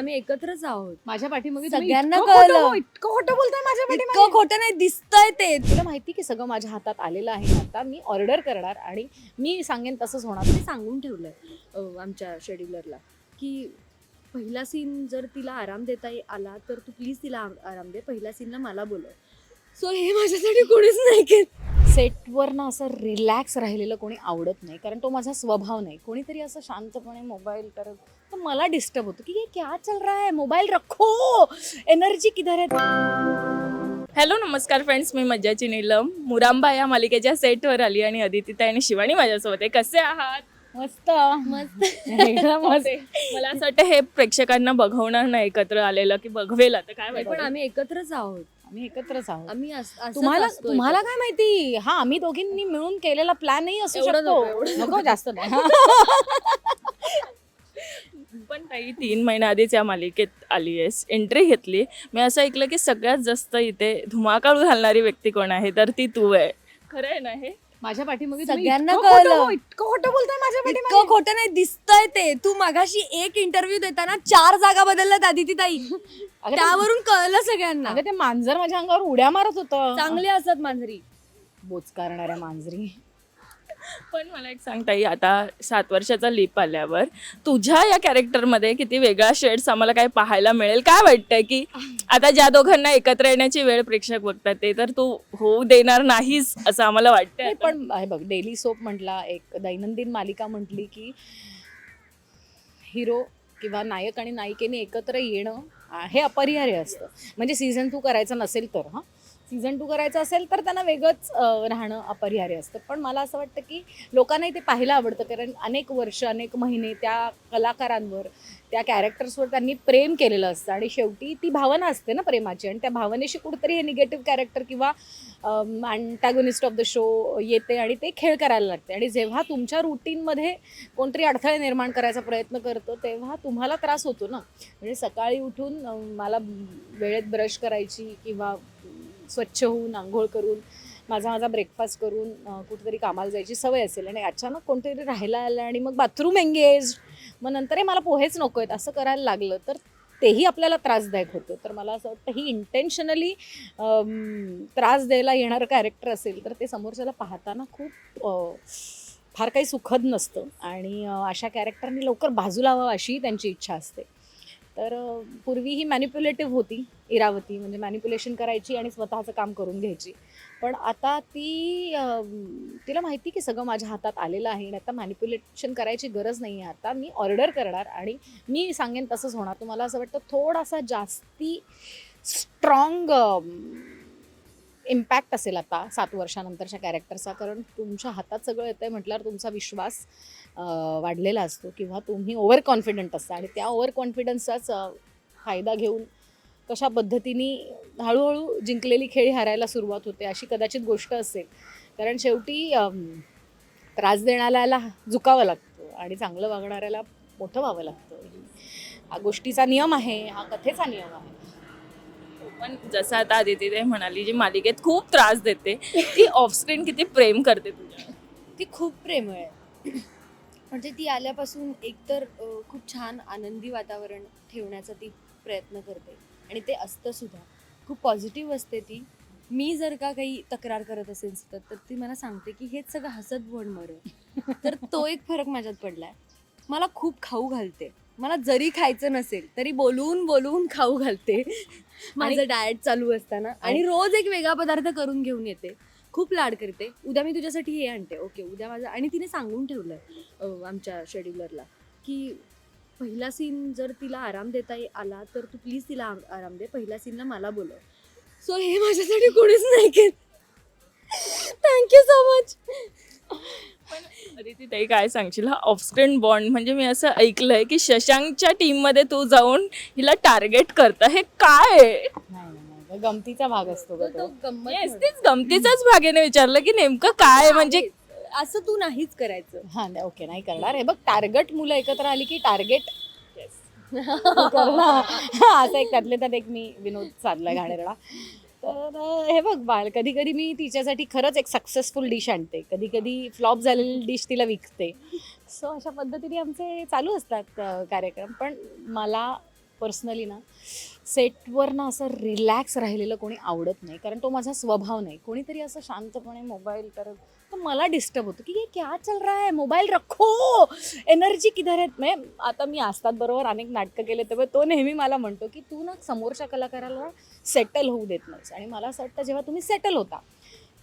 आम्ही एकत्रच आहोत. माझ्या पाठीमागे सगळ्यांना इतकं कळलं. खोटं- इतकं खोटं बोलताय माझ्या इतकं पाठीमागे. खोटं नाही दिसतंय ते. तुला माहिती की सगळं माझ्या हातात आलेलं आहे. आता मी ऑर्डर करणार आणि मी सांगेन तसंच होणार. ते सांगून ठेवलंय अं, आमच्या शेड्युलरला की पहिला सीन जर तिला आराम देता ये- आला तर तू प्लीज तिला आम- आराम दे. पहिल्या सीनला मला बोलव. सो हे माझ्यासाठी कोणीच नाही केलं. सेटवर ना असं रिलॅक्स राहिलेलं कोणी आवडत नाही कारण तो माझा स्वभाव नाही. कोणीतरी असं शांतपणे मोबाईल करत तर मला डिस्टर्ब होतं की ये क्या चल रहा है? मोबाईल रखो! एनर्जी किधर है? हॅलो नमस्कार फ्रेंड्स मी मज्जाची नीलम. मुरांबा या मालिकेच्या सेटवर आली आणि अदिती आणि शिवानी माझ्यासोबत आहे. कसे आहात? मस्त. मस्त. एकदम मस्त. मला असं वाटतं हे प्रेक्षकांना बघवणार नाही एकत्र आलेलं की बघवेल आता. काय पण आम्ही एकत्रच आहोत. आम्ही एकत्रच आहोत. आम्ही अस- असंच तुम्हाला असतो तुम्हाला. काय माहिती? हा आम्ही दोघींनी मिळून केलेला प्लॅनही असू एवढं नको, शकतो एवढं नको जास्त नाही. पण ताई तीन महिन्या आधीच या मालिकेत आली आहेस. एंट्री घेतली. मी असं ऐकलं की सगळ्यात जास्त इथे धुमाकाळू घालणारी व्यक्ती कोण आहे? तर ती तू आहे. खरं आहे ना हे? माझ्या पाठीमागे तुम्ही सगळ्यांना इतकं खोटं- कळलं. इतकं खोटं बोलताय माझ्या इतकं पाठीमागे. खोटं नाही दिसतंय ते. तू मागाशी एक इंटरव्ह्यू देताना चार जागा बदलल्यात आदिती ताई. अगं ते- त्यावरून कळलं सगळ्यांना. अगं ते मांजर माझ्या अंगावर उड्या मारत होतं. चांगले असतात मांजरी. बोचकारणाऱ्या मांजरी. पण मला एक सांग ताई आता सात वर्षाचा लिप आल्यावर तुझ्या या कॅरेक्टरमध्ये किती वेगळा शेड्स आम्हाला काय पाहायला मिळेल? काय वाटतंय की आता ज्या दोघांना एकत्र येण्याची वेळ प्रेक्षक बघतात ते तर तू होऊ देणार नाहीस असं आम्हाला वाटतंय पण बघ डेली सोप म्हटला एक दैनंदिन मालिका म्हटली की हिरो किंवा नायक आणि नायिकेने एकत्र येणं हे अपरिहार्य असतं. म्हणजे सीझन टू करायचं नसेल तर हां. सीझन टू करायचं असेल तर त्यांना वेगळंच राहणं अपरिहार्य असतं. पण मला असं वाटतं की लोकांनाही ते पाहायला आवडतं कारण अनेक वर्ष अनेक महिने त्या कलाकारांवर त्या कॅरेक्टर्सवर त्यांनी प्रेम केलेलं असतं. आणि शेवटी ती भावना असते ना प्रेमाची. आणि त्या भावनेशी कुठेतरी हे निगेटिव्ह कॅरेक्टर किंवा अँटॅगोनिस्ट ऑफ द शो येते आणि ते खेळ करायला लागते. आणि जेव्हा तुमच्या रुटीनमध्ये कोणतरी अडथळे निर्माण करायचा प्रयत्न करतो तेव्हा तुम्हाला त्रास होतो ना. म्हणजे सकाळी उठून मला वेळेत ब्रश करायची किंवा स्वच्छ होऊन आंघोळ करून माझा माझा ब्रेकफास्ट करून कुठेतरी कामाला जायची सवय असेल आणि अचानक कोणतरी राहायला आलं आणि मग बाथरूम एंगेज मग नंतर हे मला पोहेच नको आहेत असं करायला लागलं तर तेही आपल्याला त्रासदायक होतं. तर मला असं वाटतं ही इंटेन्शनली त्रास द्यायला येणारं कॅरेक्टर असेल तर ते समोरच्याला पाहताना खूप फार काही सुखद नसतं. आणि अशा कॅरेक्टरनी लवकर बाजूला व्हावं अशीही त्यांची इच्छा असते. तर पूर्वी ही मॅनिप्युलेटिव्ह होती इरावती म्हणजे मॅनिप्युलेशन करायची आणि स्वतःचं काम करून घ्यायची. पण आता ती तिला माहिती की सगळं माझ्या हातात आलेलं आहे आणि आता मॅनिप्युलेशन करायची गरज नाही आहे. आता मी ऑर्डर करणार आणि मी सांगेन तसंच होणार. तुम्हाला असं वाटतं थोडासा जास्ती स्ट्रॉंग इम्पॅक्ट असेल आता सात वर्षानंतरच्या कॅरेक्टरचा कारण तुमच्या हातात सगळं येतं आहे म्हटल्यावर तुमचा विश्वास वाढलेला असतो किंवा तुम्ही ओव्हर कॉन्फिडंट असता. आणि त्या ओव्हर कॉन्फिडन्सचाच फायदा घेऊन कशा पद्धतीने हळूहळू जिंकलेली खेळी हारायला सुरुवात होते अशी कदाचित गोष्ट असेल. कारण शेवटी त्रास देणाऱ्याला झुकावं लागतं आणि चांगलं वागणाऱ्याला मोठं व्हावं लागतं. हा गोष्टीचा नियम आहे हा कथेचा नियम आहे. पण जसं आता आदिती ते म्हणाली जी मालिकेत खूप त्रास देते ती ऑफस्क्रीन किती प्रेम करते तुझ्या ती खूप प्रेमळ आहे. म्हणजे ती आल्यापासून एकतर खूप छान आनंदी वातावरण ठेवण्याचा ती प्रयत्न करते. आणि ते असतं सुद्धा. खूप पॉझिटिव्ह असते ती. मी जर का काही तक्रार करत असेल सतत तर ती मला सांगते की हेच सगळं हसत बोल मर. तर तो एक फरक माझ्यात पडलाय. मला खूप खाऊ घालते. मला जरी खायचं नसेल तरी बोलवून बोलवून खाऊ घालते. माझं डाएट चालू असताना. आणि रोज एक वेगळा पदार्थ करून घेऊन येते. खूप लाड करते. उद्या मी तुझ्यासाठी हे आणते. ओके उद्या माझं आणि तिने सांगून ठेवलंय अं, आमच्या शेड्युलरला की पहिला सीन जर तिला आराम देता ये- आला तर तू प्लीज तिला आराम दे. पहिल्या सीनला मला बोलव. सो हे माझ्यासाठी कोणीच नाही केलं. थँक्यू सो मच अदिती ताई काय सांगशील? हा ऑफस्क्रीन बॉन्ड म्हणजे मी असं ऐकलंय की शशांकच्या टीममध्ये तू जाऊन हिला टार्गेट करता. हे काय आहे? गमतीचा भाग असतो ग तो गंमत Yes, म्हणून. तीच गमतीचाच भागेने विचारलं की नेमकं काय आहे म्हणजे असं तू नाहीच करायचं. हा नाही ओके नाही करणार. हे बघ टार्गेट मुलं एकत्र आली की टार्गेट असं एक त्यातले त्यात एक मी विनोद साधला घाणेरडा. तर अं, हे बघ बाळ कधी कधी मी तिच्यासाठी खरंच एक सक्सेसफुल डिश आणते. कधी कधी फ्लॉप झालेली डिश तिला विकते. सो अशा पद्धतीने आमचे चालू असतात अं, कार्यक्रम. पण मला पर्सनली ना सेटवर ना असं रिलॅक्स राहिलेलं कोणी आवडत नाही. कारण तो माझा स्वभाव नाही. कोणीतरी असं शांतपणे मोबाईल करत तर मला डिस्टर्ब होतं की हे क्या चल रहा है? मोबाईल रखो! एनर्जी किधर आहेत नाही आता मी असतात बरोबर अनेक नाटकं केले तेव्हा तो नेहमी मला म्हणतो की तू ना समोरच्या कलाकाराला सेटल होऊ देत नाहीस. आणि मला असं वाटतं जेव्हा तुम्ही सेटल होता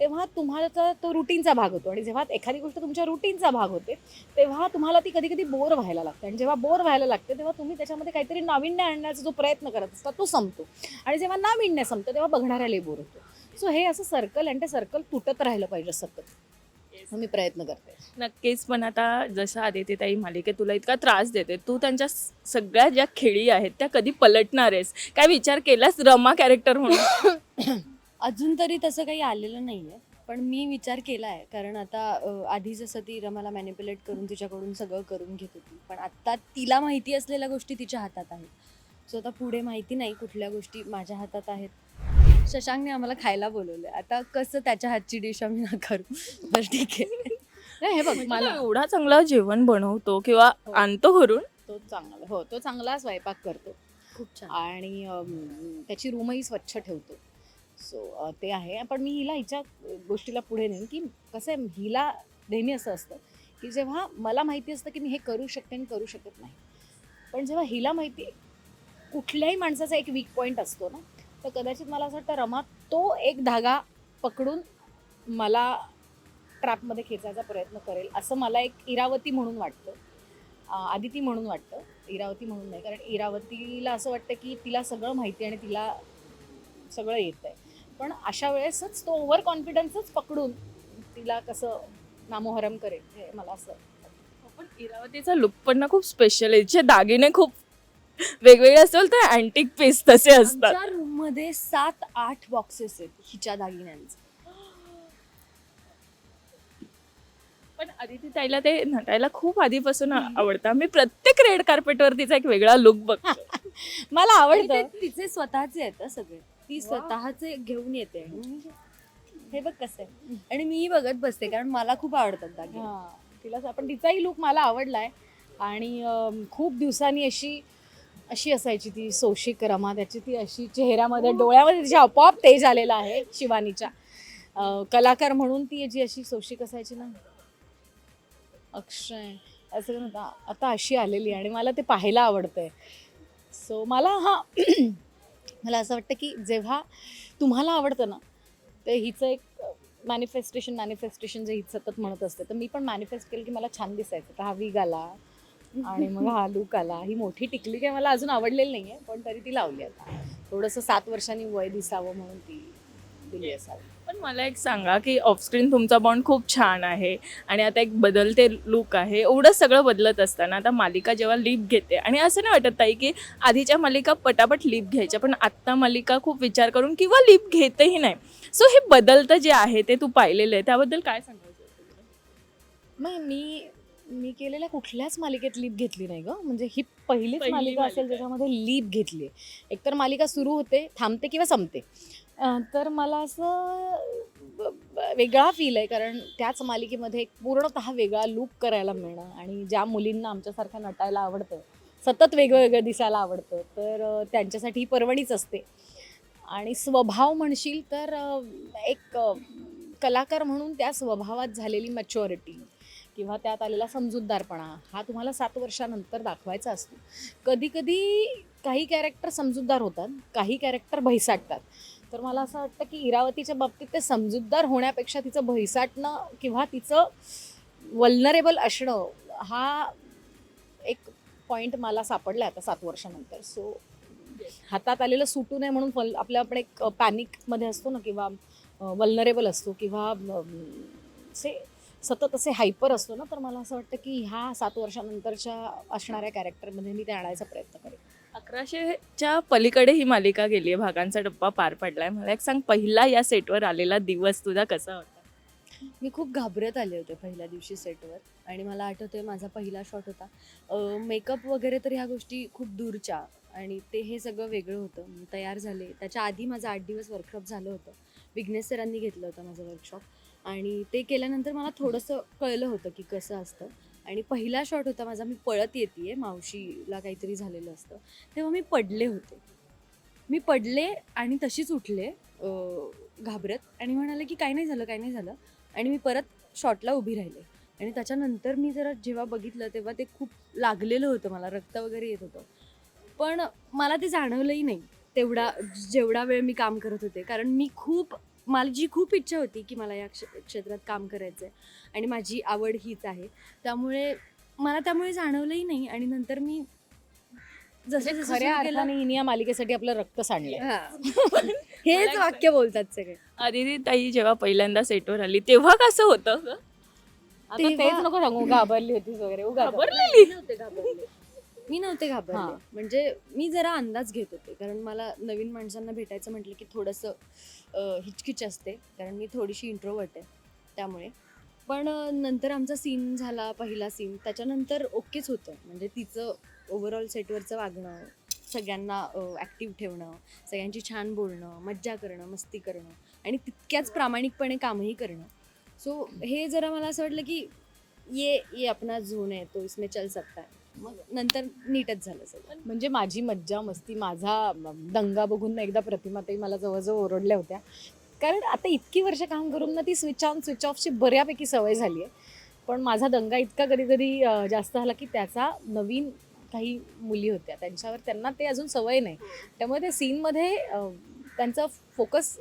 तेव्हा तुम्हाला तो रुटीनचा भाग होतो आणि जेव्हा एखादी गोष्ट तुमच्या रुटीनचा भाग होते तेव्हा तुम्हाला ती कधी कधी बोर व्हायला लागते आणि जेव्हा बोर व्हायला लागते तेव्हा तुम्ही त्याच्यामध्ये काहीतरी नाविन्य आणण्याचा जो प्रयत्न करत असता तो संपतो आणि जेव्हा नाविन्य संपतं तेव्हा बघणाऱ्यालाही बोर होतो सो हे असं सर्कल आणि ते सर्कल तुटत राहिलं पाहिजे सतत मी प्रयत्न करते नक्कीच पण आता जसं आदित्यताई मालिकेत तुला इतका त्रास देते तू त्यांच्या सगळ्या ज्या खेळी आहेत त्या कधी पलटणार आहेस काय विचार केलास रमा कॅरेक्टर म्हणून अजून तरी तसं काही आलेलं नाही आहे पण मी विचार केला आहे कारण आता अ, आधी जसं ती रमाला मॅनिप्युलेट करून तिच्याकडून सगळं करून घेत होती. पण आत्ता तिला माहिती असलेल्या गोष्टी तिच्या हातात आहेत. सो आता पुढे माहिती नाही कुठल्या गोष्टी माझ्या हातात आहेत. शशांकने आम्हाला खायला बोलवलं आता कसं त्याच्या हातची डिश आम्ही ना करू? बरं ठीक आहे. नाही हे बघ मला मला एवढा चांगला जेवण बनवतो किंवा हो. आणतो घरून? तो चांगला हो तो चांगला स्वयंपाक करतो. खूप छान. आणि अम, त्याची रूमही स्वच्छ ठेवतो. सो ते आहे. पण मी हिला हिच्या गोष्टीला पुढे नेईन की कसं आहे हिला नेहमी असं असतं की जेव्हा मला माहिती असतं की मी हे करू शकते आणि करू शकत नाही. पण जेव्हा हिला माहिती कुठल्याही माणसाचा एक वीक पॉईंट असतो ना तर कदाचित मला असं वाटतं रमा तो एक धागा पकडून मला ट्रॅपमध्ये खेचायचा प्रयत्न करेल. असं मला एक इरावती म्हणून वाटतं. आदिती म्हणून वाटतं. इरावती म्हणून नाही कारण इरावतीला असं वाटतं की तिला सगळं माहिती आणि तिला सगळं येत आहे पण अशा वेळेसच तो ओव्हर कॉन्फिडन्सच पकडून तिला कसं नामोहरम करेल हे मला असं पण इरावतीचा लुक पण ना खूप स्पेशल आहे. तिचे दागिने खूप वेगवेगळे असेल तर अँटिक पीस तसे असतात. आमच्या रूममध्ये सात आठ बॉक्सेस आहेत हिच्या दागिन्यांचे. पण आदिती ताईला ते नटायला खूप आधीपासून आवडतं. मी प्रत्येक रेड कार्पेटवर तिचा एक वेगळा लुक बघतो. मला आणि आवडतं ते तिचे स्वतःचे आहेत हं सगळे. ती. स्वतःचे घेऊन येते. हे बघ कसं आहे. आणि मी बघत बसते कारण मला खूप आवडतात दागिने. तिला पण तिचाही लुक मला आवडलाय. आणि खूप दिवसांनी अशी अशी असायची ती सोशिक रमा त्याची ती अशी चेहऱ्यामध्ये डोळ्यामध्ये तिच्या आपोआप तेज आलेला आहे शिवानीच्या. कलाकार म्हणून ती जी अशी सोशिक असायची ना. अक्षय असं आता अशी आलेली आणि मला ते पाहायला आवडतंय. सो मला हा मला असं वाटतं की जेव्हा तुम्हाला आवडतं ना ते हिचं एक मॅनिफेस्टेशन मॅनिफेस्टेशन जे ही सतत म्हणत असते तर मी पण मॅनिफेस्ट केलं की मला छान दिसायचं. तर हा वीग आला आणि मग हा लुक आला. ही मोठी टिकली काय मला अजून आवडलेली नाही आहे पण तरी ती लावली आता. थोडंसं सात वर्षांनी वय दिसावं म्हणून ती दिली असावी. पण मला एक सांगा की ऑफस्क्रीन तुमचा बॉन्ड खूप छान आहे आणि आता एक बदलते लुक आहे. एवढं सगळं बदलत असताना आता मालिका जेव्हा लिप घेते आणि असं नाही वाटत ताई की आधीच्या मालिका पटापट लिप घ्यायच्या पण आत्ता मालिका खूप विचार करून किंवा लिप घेतही नाही. सो हे बदलतं जे आहे ते तू पाहिलेलं आहे त्याबद्दल काय सांगायचं? नाही मी मी केलेल्या कुठल्याच मालिकेत लीप घेतली नाही ग. म्हणजे ही पहिलीच पहिली मालिका असेल. ज्याच्यामध्ये लीप घेतली एकतर मालिका सुरू होते थांबते किंवा संपते. तर मला असं ब- ब- वेगळा फील आहे. कारण त्याच मालिकेमध्ये एक पूर्णतः वेगळा लूक करायला मिळणं आणि ज्या मुलींना आमच्यासारखं नटायला आवडतं सतत वेगळं वेगळं दिसायला आवडतं तर त्यांच्यासाठी ही पर्वणीच असते. आणि स्वभाव म्हणशील तर एक कलाकार म्हणून त्या स्वभावात झालेली मॅच्युरिटी किंवा त्यात आलेला समजूतदारपणा हा तुम्हाला सात वर्षानंतर दाखवायचा असतो. कधीकधी काही कॅरेक्टर समजूतदार होतात काही कॅरेक्टर भैसाटतात. तर मला असं वाटतं की इरावतीच्या बाबतीत ते समजूतदार होण्यापेक्षा तिचं भैसाटणं किंवा तिचं वल्नरेबल असणं हा एक पॉईंट मला सापडला आता सात वर्षानंतर. सो हातात आलेलं सुटू नये म्हणून फल आपल्या आपण एक पॅनिकमध्ये असतो ना किंवा वल्नरेबल असतो किंवा से सतत असे हायपर असतो ना तर मला असं वाटतं की ह्या सात वर्षानंतरच्या असणाऱ्या कॅरेक्टरमध्ये मी ते आणायचा प्रयत्न करेन. अकराशेच्या पलीकडे ही मालिका गेली आहे. भागांचा डब्बा पार पडलाय. मला एक सांग पहिला या सेटवर आलेला दिवस तुझा कसा होता? मी खूप घाबरत आले होते पहिल्या दिवशी सेटवर. आणि मला आठवतोय माझा पहिला शॉट होता. मेकअप वगैरे तर ह्या गोष्टी खूप दूरच्या. आणि ते हे सगळं वेगळं होतं. तयार झाले. त्याच्या आधी माझं आठ दिवस वर्कशॉप झालं होतं. विघ्नेश सरांनी घेतलं होतं माझं वर्कशॉप आणि ते केल्यानंतर मला थोडंसं कळलं होतं की कसं असतं. आणि पहिला शॉट होता माझा मी पळत येते मावशीला काहीतरी झालेलं असतं. तेव्हा मी पडले होते. मी पडले आणि तशीच उठले घाबरत आणि म्हणाले की काही नाही झालं काही नाही झालं. आणि मी परत शॉटला उभी राहिले. आणि त्याच्यानंतर मी जरा जेव्हा बघितलं तेव्हा ते खूप लागलेलं होतं मला रक्त वगैरे येत होतं. पण मला ते जाणवलंही नाही तेवढा जेवढा वेळ मी काम करत होते. कारण मी खूप माझी खूप इच्छा होती की मला या क्ष क्षेत्रात काम करायचं आहे आणि माझी आवड हीच आहे त्यामुळे मला त्यामुळे जाणवलंही नाही आणि नंतर मी जसं म्हणजे जसं खऱ्या सुरू केलं- अर्थाने हिने या मालिकेसाठी आपलं रक्त सांडलंय हा. हेच वाक्य बोलतात सगळे आदिती ताई जेव्हा पहिल्यांदा सेटवर आली तेव्हा कसं होतं ग? आता तेव्हा- तेच नको सांगू घाबरली होतीस वगैरे उगा घाबरलेली? घाबरले मी नव्हते घाबरले. म्हणजे मी जरा अंदाज घेत होते. कारण मला नवीन माणसांना भेटायचं म्हटलं की थोडंसं हिचकिच असते. कारण मी थोडीशी इंट्रोवर्ट आहे त्यामुळे. पण नंतर आमचा सीन झाला पहिला सीन त्याच्यानंतर ओकेच होतं. म्हणजे तिचं ओव्हरऑल सेटवरचं वागणं सगळ्यांना ॲक्टिव्ह ठेवणं सगळ्यांची छान बोलणं मज्जा करणं मस्ती करणं आणि तितक्याच प्रामाणिकपणे कामही करणं. सो हे जरा मला असं वाटलं की ये ये अपना झोन आहे. तो इसमें चल सकता है. मग नंतर नीटच झालं सगळं. म्हणजे माझी मज्जा मस्ती माझा दंगा बघून एकदा प्रतिमाताई मला जवळजवळ ओरडल्या होत्या. कारण आता इतकी वर्ष काम करून ना ती स्विच ऑन स्विच ऑफची बऱ्यापैकी सवय झाली आहे. पण माझा दंगा इतका कधी कधी जास्त झाला की त्याचा नवीन काही मुली होत्या. त्यांच्यावर त्यांना ते अजून सवय नाही. त्यामुळे त्या सीनमध्ये त्यांचा फोकस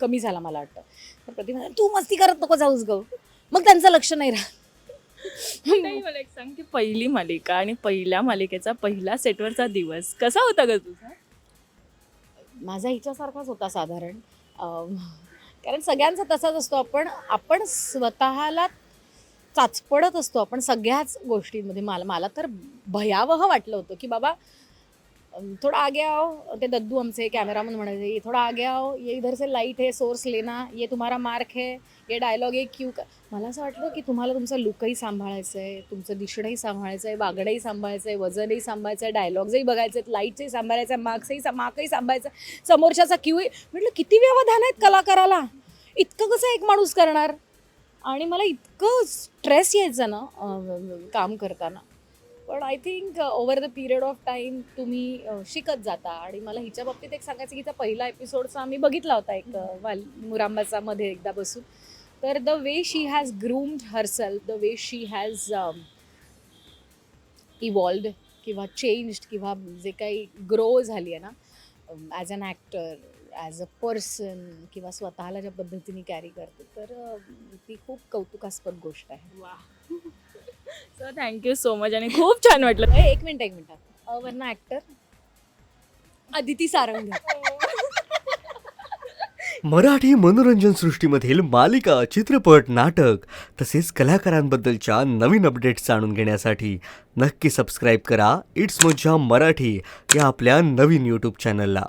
कमी झाला मला वाटतं. तर प्रतिमा तू मस्ती करत नको जाऊस गं. मग त्यांचं लक्ष नाही राहत. मला एक सांग की पहिली मालिका आणि पहिल्या मालिकेचा पहिला सेटवरचा दिवस कसा होता ग तुझा? माझा हिच्यासारखाच होता साधारण. अम, कारण सगळ्यांचा तसाच असतो. आपण आपण स्वतःला चाचपडत असतो. आपण सगळ्याच गोष्टींमध्ये. मला मला तर भयावह वाटलं होतं की बाबा थोड़ा आगे आओ. ते दद्दू आमचे कॅमेरामन म्हणायचे "ये थोड़ा आगे आओ. ये इधर से लाइट है सोर्स लेना. ये तुम्हारा मार्क है. ये डायलॉग आहे क्यू का मला असं वाटलं की तुम्हाला तुमचा लुकही सांभाळायचं आहे. तुमचं दिसणंही सांभाळायचं आहे. वागणंही सांभाळायचं आहे. वजनही सांभाळायचं आहे. डायलॉग्सही बघायचे आहेत. लाईटचंही सांभाळायचं आहे मार्क्सही मार्कही सांभाळायचं आहे समोरच्याचा क्यूही म्हटलं किती व्यवधान आहेत कलाकाराला? इतकं कसं एक माणूस करणार? आणि मला इतकं स्ट्रेस यायचं ना काम करताना. पण I think over the period of time तुम्ही uh, शिकत जाता. आणि मला हिच्या बाबतीत एक सांगायचं की हिचा पहिला एपिसोडचा आम्ही बघितला होता एक uh, वाल मुरांबाचा मध्ये एकदा बसून. तर the way she has groomed herself the way she has evolved किंवा चेंज्ड किंवा जे काही ग्रो झाली आहे ना as an actor as a person किंवा स्वतःला ज्या पद्धतीने कॅरी करते तर uh, ती खूप कौतुकास्पद गोष्ट आहे. वा सो थँक्यू सो मच आणि खूप छान वाटलं. ए, एक मिनिट एक मिनिट. अवर्ण ॲक्टर अदिती सारंग. मराठी मनोरंजन सृष्टीमधील मालिका चित्रपट नाटक तसेच कलाकारांबद्दलच्या नवीन अपडेट्स जाणून घेण्यासाठी नक्की सबस्क्राईब करा. इट्स मज्जा मराठी या आपल्या नवीन यूट्यूब चॅनलला